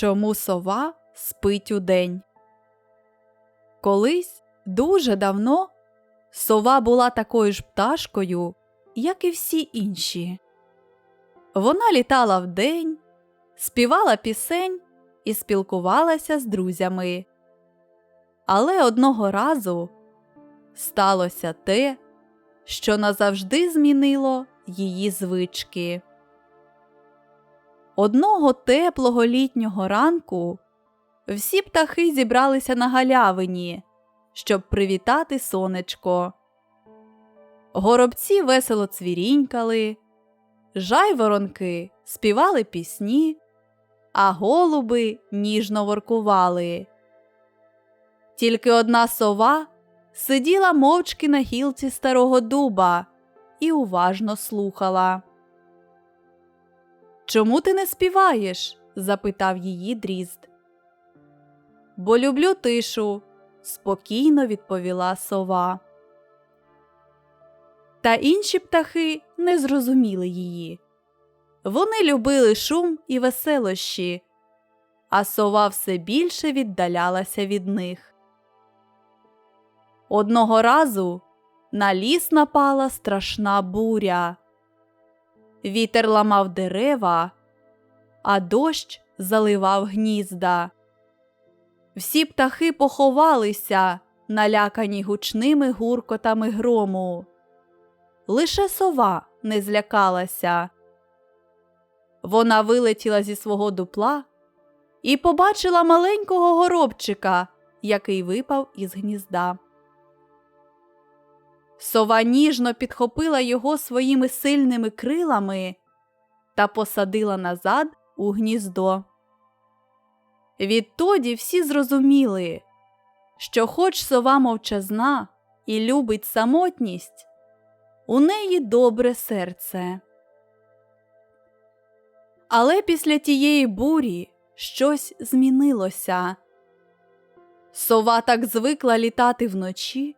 Чому сова спить удень? Колись дуже давно сова була такою ж пташкою, як і всі інші. Вона літала вдень, співала пісень і спілкувалася з друзями. Але одного разу сталося те, що назавжди змінило її звички. Одного теплого літнього ранку всі птахи зібралися на галявині, щоб привітати сонечко. Горобці весело цвірінькали, жайворонки співали пісні, а голуби ніжно воркували. Тільки одна сова сиділа мовчки на гілці старого дуба і уважно слухала. Чому ти не співаєш? запитав її дрізд. Бо люблю тишу, спокійно відповіла сова. Та інші птахи не зрозуміли її. Вони любили шум і веселощі, а сова все більше віддалялася від них. Одного разу на ліс напала страшна буря. Вітер ламав дерева, а дощ заливав гнізда. Всі птахи поховалися, налякані гучними гуркотами грому. Лише сова не злякалася. Вона вилетіла зі свого дупла і побачила маленького горобчика, який випав із гнізда. Сова ніжно підхопила його своїми сильними крилами та посадила назад у гніздо. Відтоді всі зрозуміли, що, хоч сова мовчазна і любить самотність, у неї добре серце. Але після тієї бурі щось змінилося. Сова так звикла літати вночі,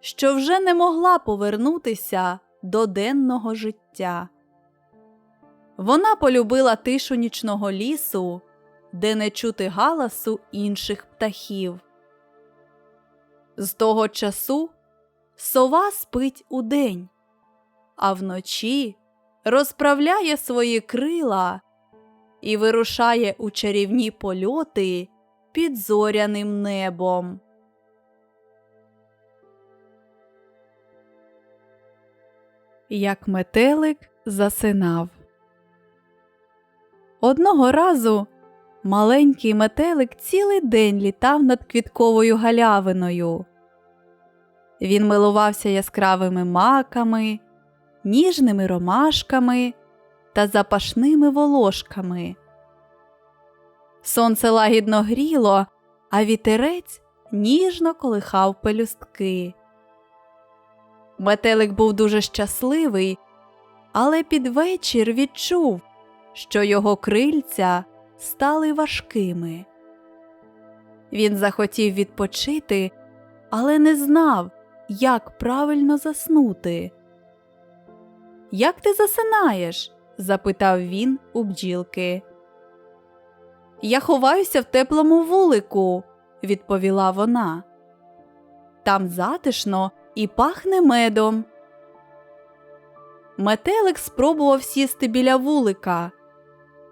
що вже не могла повернутися до денного життя. Вона полюбила тишу нічного лісу, де не чути галасу інших птахів. З того часу сова спить удень, а вночі розправляє свої крила і вирушає у чарівні польоти під зоряним небом. Як метелик засинав. Одного разу маленький метелик цілий день літав над квітковою галявиною. Він милувався яскравими маками, ніжними ромашками та запашними волошками. Сонце лагідно гріло, а вітерець ніжно колихав пелюстки. Метелик був дуже щасливий, але під вечір відчув, що його крильця стали важкими. Він захотів відпочити, але не знав, як правильно заснути. Як ти засинаєш? запитав він у бджілки. Я ховаюся в теплому вулику, відповіла вона. Там затишно і пахне медом. Метелик спробував сісти біля вулика,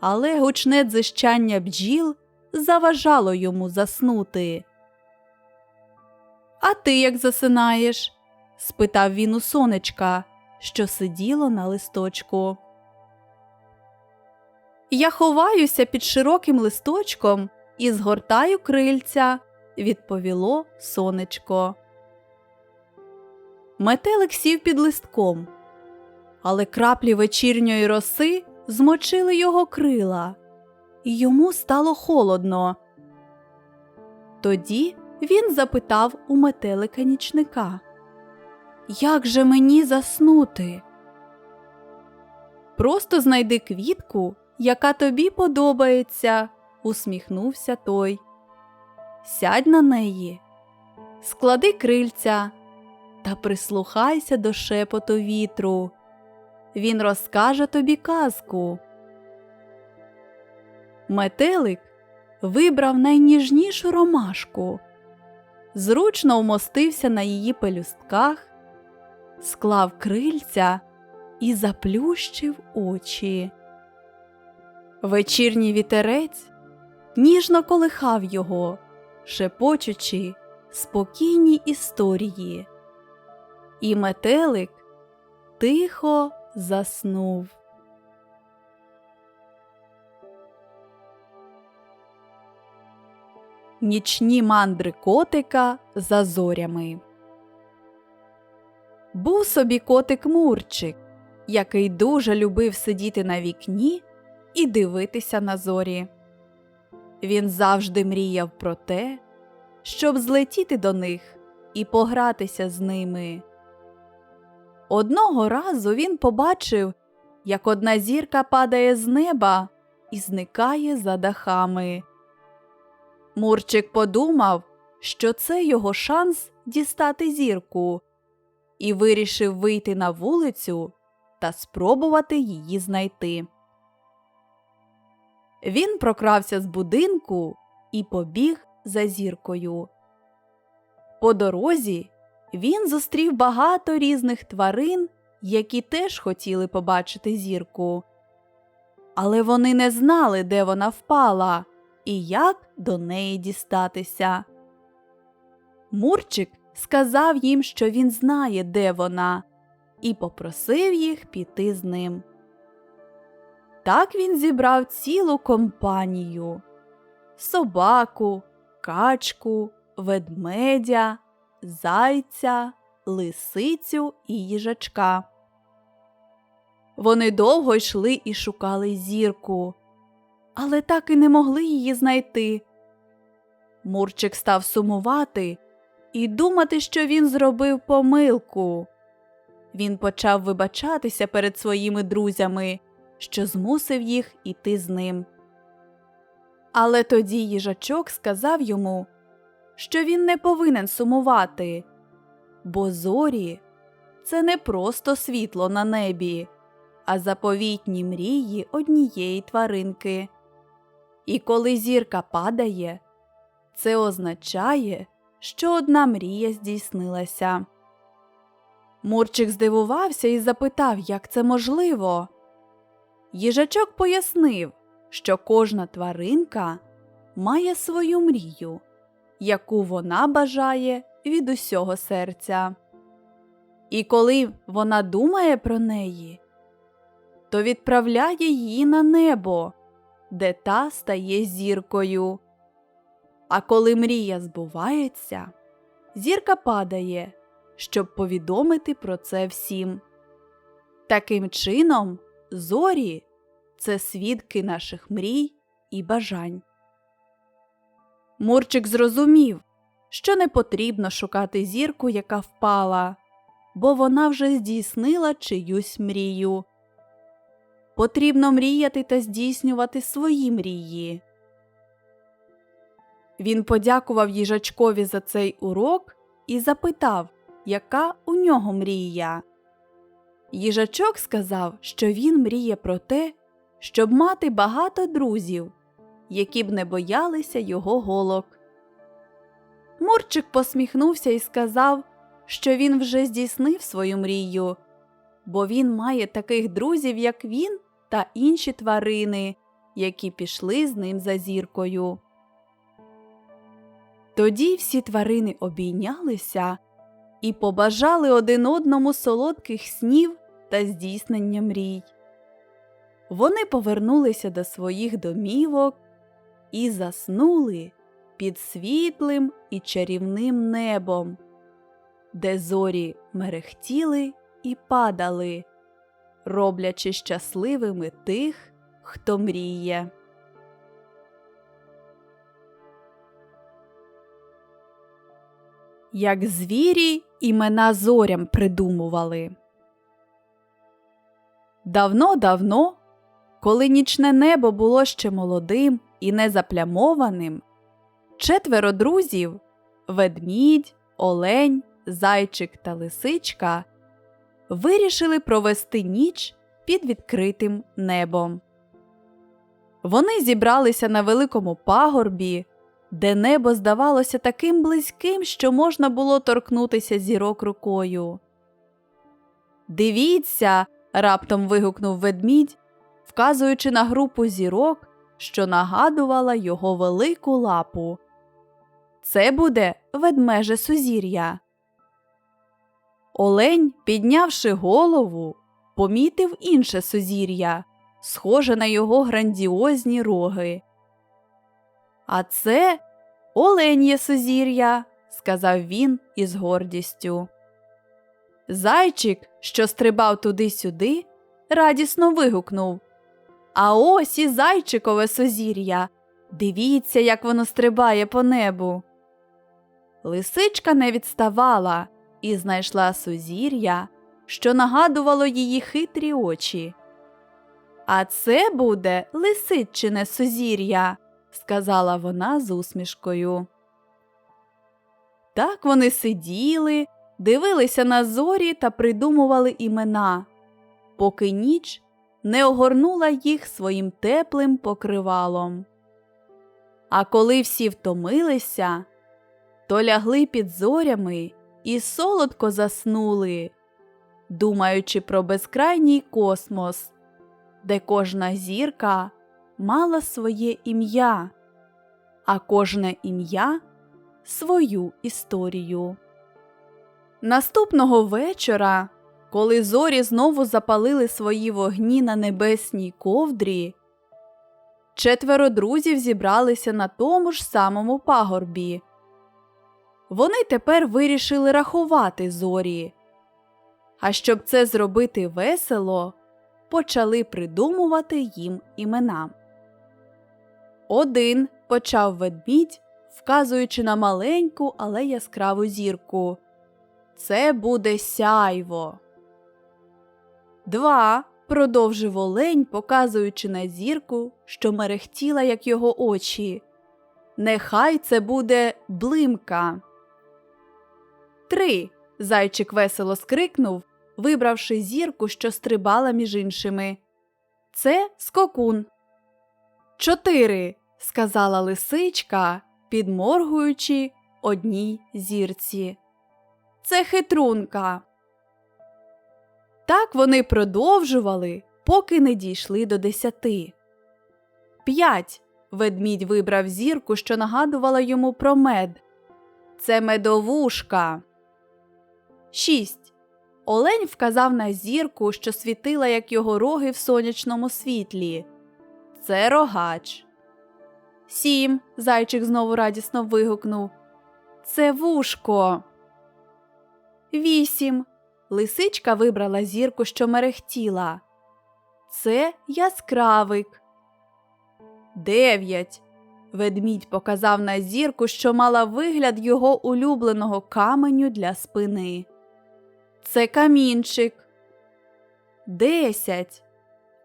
але гучне дзищання бджіл заважало йому заснути. А ти як засинаєш? спитав він у сонечка, що сиділо на листочку. Я ховаюся під широким листочком і згортаю крильця, відповіло сонечко. Метелик сів під листком, але краплі вечірньої роси змочили його крила, і йому стало холодно. Тоді він запитав у метелика нічника Як же мені заснути? Просто знайди квітку, яка тобі подобається, усміхнувся той. Сядь на неї, склади крильця та прислухайся до шепоту вітру. Він розкаже тобі казку. Метелик вибрав найніжнішу ромашку, зручно вмостився на її пелюстках, склав крильця і заплющив очі. Вечірній вітерець ніжно колихав його, шепочучи спокійні історії, і метелик тихо заснув. Нічні мандри котика за зорями. Був собі котик Мурчик, який дуже любив сидіти на вікні і дивитися на зорі. Він завжди мріяв про те, щоб злетіти до них і погратися з ними. Одного разу він побачив, як одна зірка падає з неба і зникає за дахами. Мурчик подумав, що це його шанс дістати зірку, і вирішив вийти на вулицю та спробувати її знайти. Він прокрався з будинку і побіг за зіркою. По дорозі він зустрів багато різних тварин, які теж хотіли побачити зірку. Але вони не знали, де вона впала і як до неї дістатися. Мурчик сказав їм, що він знає, де вона, і попросив їх піти з ним. Так він зібрав цілу компанію собаку, качку, ведмедя, зайця, лисицю і їжачка. Вони довго йшли і шукали зірку, але так і не могли її знайти. Мурчик став сумувати і думати, що він зробив помилку. Він почав вибачатися перед своїми друзями, що змусив їх іти з ним. Але тоді їжачок сказав йому, що він не повинен сумувати, бо зорі це не просто світло на небі, а заповітні мрії однієї тваринки. І коли зірка падає, це означає, що одна мрія здійснилася. Мурчик здивувався і запитав, як це можливо. Їжачок пояснив, що кожна тваринка має свою мрію, яку вона бажає від усього серця. І коли вона думає про неї, то відправляє її на небо, де та стає зіркою. А коли мрія збувається, зірка падає, щоб повідомити про це всім. Таким чином, зорі це свідки наших мрій і бажань. Мурчик зрозумів, що не потрібно шукати зірку, яка впала, бо вона вже здійснила чиюсь мрію. Потрібно мріяти та здійснювати свої мрії. Він подякував їжачкові за цей урок і запитав, яка у нього мрія. Їжачок сказав, що він мріє про те, щоб мати багато друзів, які б не боялися його голок. Мурчик посміхнувся і сказав, що він вже здійснив свою мрію, бо він має таких друзів, як він та інші тварини, які пішли з ним за зіркою. Тоді всі тварини обійнялися і побажали один одному солодких снів та здійснення мрій. Вони повернулися до своїх домівок і заснули під світлим і чарівним небом, де зорі мерехтіли і падали, роблячи щасливими тих, хто мріє. Як звірі імена зорям придумували. Давно-давно, коли нічне небо було ще молодим і незаплямованим, четверо друзів ведмідь, олень, зайчик та лисичка вирішили провести ніч під відкритим небом. Вони зібралися на великому пагорбі, де небо здавалося таким близьким, що можна було торкнутися зірок рукою. Дивіться. раптом вигукнув ведмідь, вказуючи на групу зірок, що нагадувала його велику лапу. Це буде ведмеже сузір'я. Олень, піднявши голову, помітив інше сузір'я, схоже на його грандіозні роги. А це оленє сузір'я, сказав він із гордістю. Зайчик, що стрибав туди-сюди, радісно вигукнув А ось і зайчикове сузір'я. Дивіться, як воно стрибає по небу. Лисичка не відставала і знайшла сузір'я, що нагадувало її хитрі очі. А це буде лисичине сузір'я, сказала вона з усмішкою. Так вони сиділи, дивилися на зорі та придумували імена, поки ніч не огорнула їх своїм теплим покривалом. А коли всі втомилися, то лягли під зорями і солодко заснули, думаючи про безкрайній космос, де кожна зірка мала своє ім'я, а кожне ім'я свою історію. Наступного вечора, коли зорі знову запалили свої вогні на небесній ковдрі, четверо друзів зібралися на тому ж самому пагорбі. Вони тепер вирішили рахувати зорі. А щоб це зробити весело, почали придумувати їм імена. Один почав ведмідь, вказуючи на маленьку, але яскраву зірку. Це буде сяйво. Два. Продовжив олень, показуючи на зірку, що мерехтіла, як його очі. Нехай це буде блимка. Три. Зайчик весело скрикнув, вибравши зірку, що стрибала між іншими. Це скокун. Чотири. сказала лисичка, підморгуючи одній зірці. Це хитрунка. Так вони продовжували, поки не дійшли до десяти. П'ять. Ведмідь вибрав зірку, що нагадувала йому про мед. Це медовушка. Шість. Олень вказав на зірку, що світила, як його роги в сонячному світлі. Це рогач. Сім. Зайчик знову радісно вигукнув. Це вушко. Вісім. Лисичка вибрала зірку, що мерехтіла. Це яскравик. Дев'ять. Ведмідь показав на зірку, що мала вигляд його улюбленого каменю для спини. Це камінчик. Десять.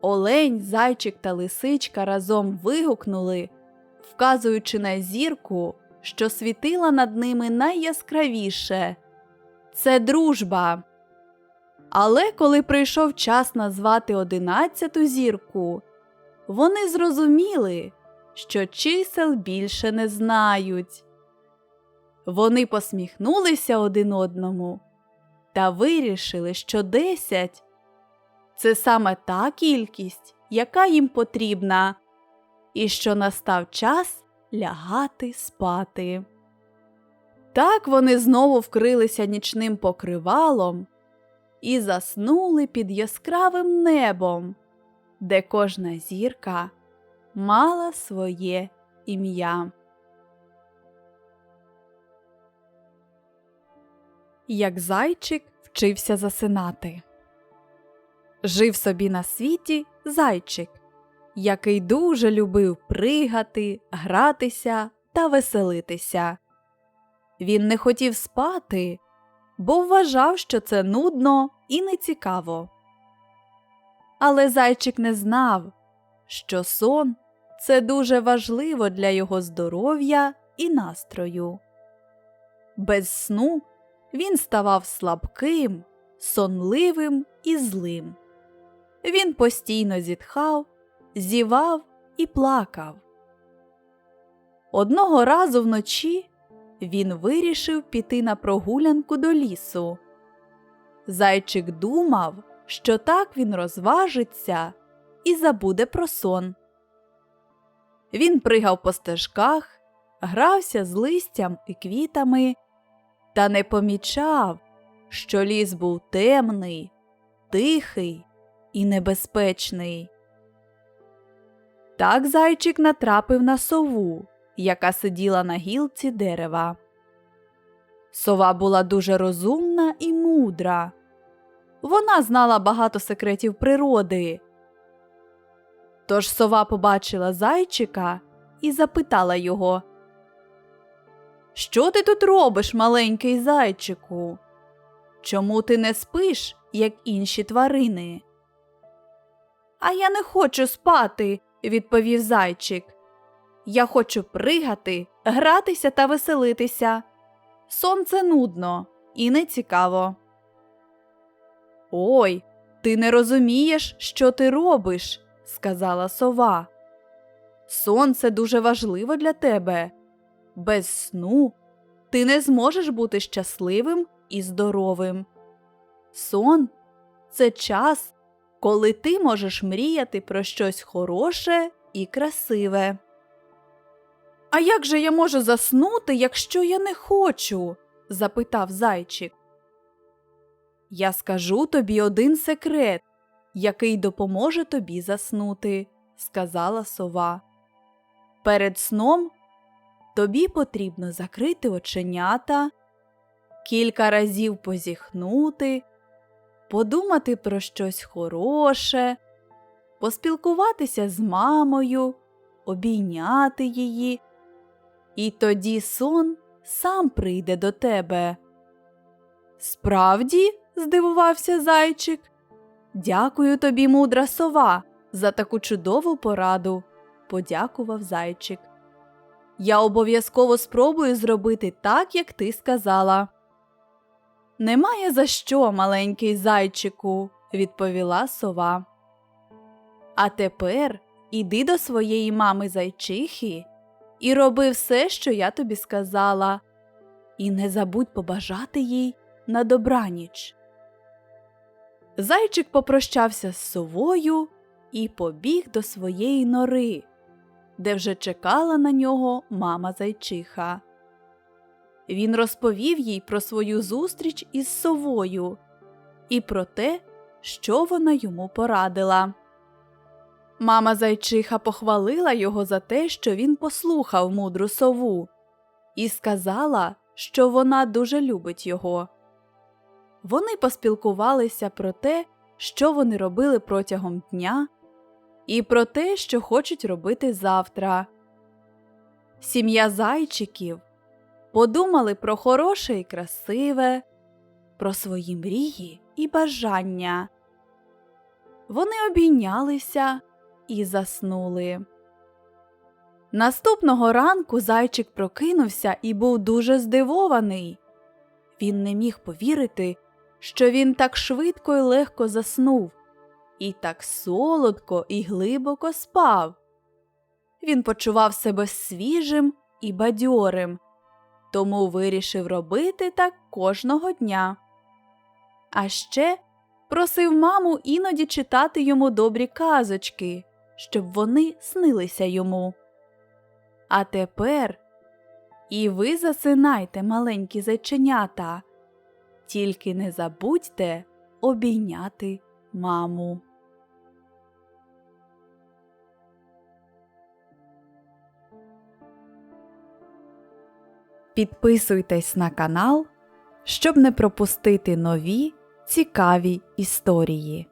Олень, зайчик та лисичка разом вигукнули, вказуючи на зірку, що світила над ними найяскравіше. Це дружба. Але коли прийшов час назвати одинадцяту зірку, вони зрозуміли, що чисел більше не знають. Вони посміхнулися один одному та вирішили, що десять це саме та кількість, яка їм потрібна, і що настав час лягати спати. Так вони знову вкрилися нічним покривалом і заснули під яскравим небом, де кожна зірка мала своє ім'я. Як зайчик вчився засинати. Жив собі на світі зайчик, який дуже любив пригати, гратися та веселитися. Він не хотів спати, бо вважав, що це нудно і нецікаво. Але зайчик не знав, що сон це дуже важливо для його здоров'я і настрою. Без сну він ставав слабким, сонливим і злим. Він постійно зітхав, зівав і плакав. Одного разу вночі він вирішив піти на прогулянку до лісу. Зайчик думав, що так він розважиться і забуде про сон. Він пригав по стежках, грався з листям і квітами та не помічав, що ліс був темний, тихий і небезпечний. Так зайчик натрапив на сову, яка сиділа на гілці дерева. Сова була дуже розумна і мудра. Вона знала багато секретів природи. Тож сова побачила зайчика і запитала його Що ти тут робиш, маленький зайчику? Чому ти не спиш, як інші тварини? А я не хочу спати, відповів зайчик. Я хочу пригати, гратися та веселитися. Сонце нудно і не цікаво. Ой, ти не розумієш, що ти робиш, сказала сова. Сонце дуже важливо для тебе. Без сну ти не зможеш бути щасливим і здоровим. Сон це час, коли ти можеш мріяти про щось хороше і красиве. А як же я можу заснути, якщо я не хочу? запитав зайчик. Я скажу тобі один секрет, який допоможе тобі заснути, сказала сова. Перед сном тобі потрібно закрити оченята, кілька разів позіхнути, подумати про щось хороше, поспілкуватися з мамою, обійняти її, і тоді сон сам прийде до тебе. Справді, здивувався зайчик. Дякую тобі, мудра сова, за таку чудову пораду, подякував зайчик. Я обов'язково спробую зробити так, як ти сказала. Немає за що, маленький зайчику, відповіла сова. А тепер іди до своєї мами зайчихи і роби все, що я тобі сказала, і не забудь побажати їй на добраніч. Зайчик попрощався з совою і побіг до своєї нори, де вже чекала на нього мама зайчиха. Він розповів їй про свою зустріч із совою і про те, що вона йому порадила. Мама зайчиха похвалила його за те, що він послухав мудру сову, і сказала, що вона дуже любить його. Вони поспілкувалися про те, що вони робили протягом дня, і про те, що хочуть робити завтра. Сім'я зайчиків подумали про хороше і красиве, про свої мрії і бажання. Вони обійнялися і заснули. Наступного ранку зайчик прокинувся і був дуже здивований. Він не міг повірити, що він так швидко і легко заснув, і так солодко і глибоко спав. Він почував себе свіжим і бадьорим, тому вирішив робити так кожного дня. А ще просив маму іноді читати йому добрі казочки, щоб вони снилися йому. А тепер і ви засинайте, маленькі зайченята, тільки не забудьте обійняти маму. Підписуйтесь на канал, щоб не пропустити нові цікаві історії.